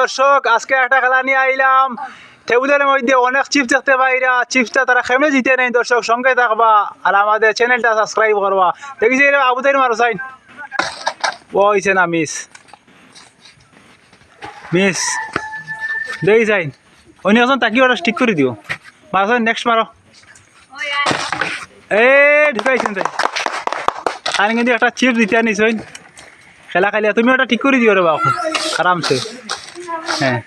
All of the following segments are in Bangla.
দর্শক, আজকে একটা খেলা নিয়ে আইলাম। টেবিলের মধ্যে অনেক চিপস দেখতে পাইরা চিপসটা তারা খেমে জিতে নেই দর্শক, সঙ্গে থাকবা আর আমাদের চ্যানেলটা সাবস্ক্রাইব করবা। দেখিছি এরা আবু তাই মারো, সাইন। ও হয়েছে না মিস মিস দেখি সাইন। অন্য এখন তাকি ওটা ঠিক করে দিও। মারো, সাইন নেক্সট মারো। এ, ঢুকাইছেন তাই আর কিন্তু একটা চিপস দিতে আনিস খেলা খেলিয়া তুমি ওটা ঠিক করে দিও রে বাবু আরামসে। হ্যাঁ।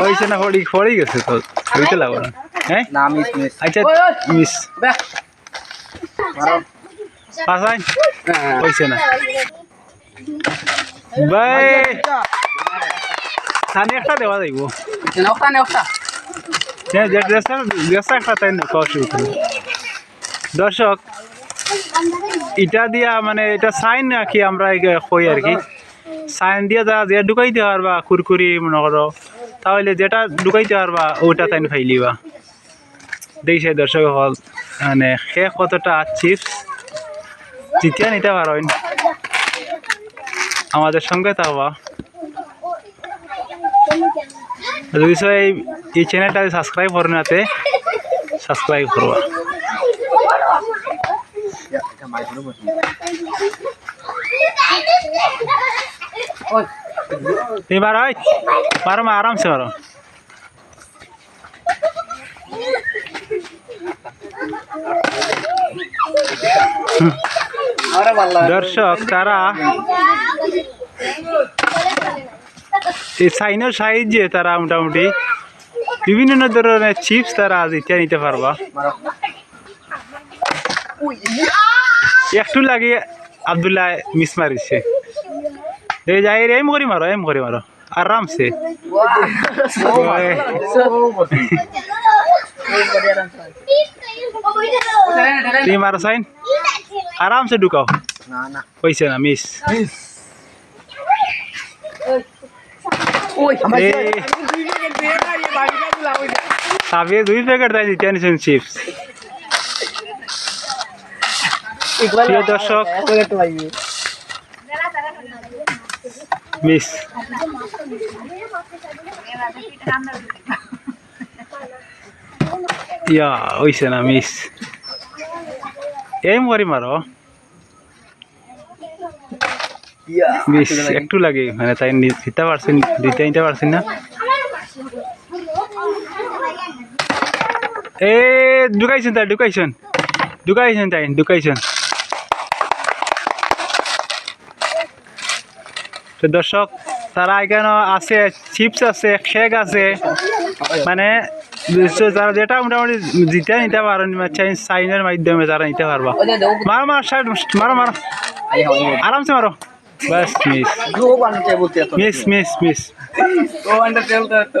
হয়েছে না পড়েই গেছে তো হইতে লাগবে না। হ্যাঁ? না মিস মিস আচ্ছা মিস পাসাই হয়েছে না। ভাই সানি একটা দেওয়া যাইব নকটা নকটা হ্যাঁ একটা তাই না দর্শক এটা দিয়া মানে এটা সাইন রাখি আমরা কই আর কি। সাইন দিয়ে যা যে ঢুকাইতে পারবা কুরকুরি মনে করো তাহলে যেটা ঢুকাইতে পারবা ওটা তাই ফাইলিবা দেখছে দর্শক হল মানে সে কতটা চিপস জিতিয়া নিতে পারেন আমাদের সঙ্গে থাকবা যদি এই চ্যানেলটা সাবস্ক্রাইব করো নাতে সাবস্ক্রাইব করবা। এই? মারো মা, আরামসে ভালো দর্শক, তারা এই সাইনের সাইজে তারা মোটামুটি বিভিন্ন ধরনের চিপস তারা জিতিয়া নিতে পারবা। একটু লাগে আবদুল্লাহ মিস মারিছে। এই যাই রে এম করে মারো এম করে মারো। আরামসে ওই, তুমি মারো সাইন। আরামসে ঢুকাও। না না। হয়েছে না মিস। ওই এই সাবিয়ে দুই প্যাকেট তাই দিতে আনিছেন চিপস প্রিয় দর্শক মিস ইয়া হইছে না মিস এম করি মারো মিস একটু লাগে মানে তাই নি- দিতে পারছেন দিতে নিতে পারছেন না এ ঢুকাইছেন তাই ঢুকাইছেন ঢুকাইছেন তাই ঢুকাইছেন তো দর্শক, তারা এখানে আছে চিপস আছে শেক আছে। মানে যারা যেটা মোটামুটি জিতে নিতে পারেন সাইনের মাধ্যমে তারা নিতে পারবা। মারো মারো সাইড মারো মারো। আরামসে মারো। বাস মিস মিস মিস মিস দো বানতে চলতে তো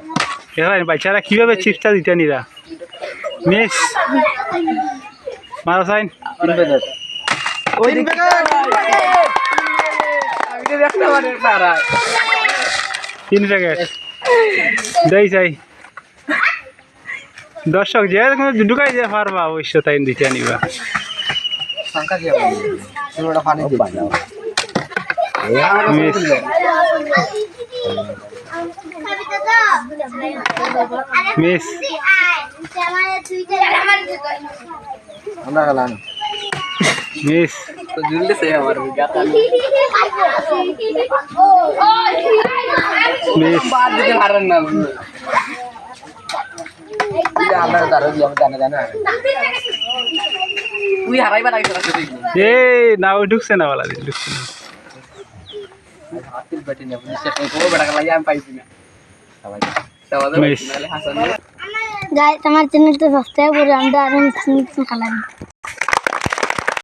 না মিস চারিটা হালে দিন পাঁচ গেছে আসলে মিস এখানে বাচ্চারা কীভাবে চিপসটা দিতে নিরা? মিস মারো সাইন ওই তিন প্যাকেট দেই চাই। দর্শক যে ঢুকাই যে পারবা অবশ্য তাই দিতে নিবা। সংখ্যা কি হবে? পুরোটা পানি দিই মিস মিস। আমরা গেলাম মিস। তো জলদি সে আমার গাতা মিস। বাদ দিতে পারেন না আমরা দাঁড়ো দিয়ে আমি জানা জানা তুই তোরা না ঢুকছে না বলা ঢুকছে না। হাতিল বেটে নেব আমি পাইছি না আমার চ্যানেলটা সাবস্ক্রাইব করে আমরা আরও নতুন নতুন খেলা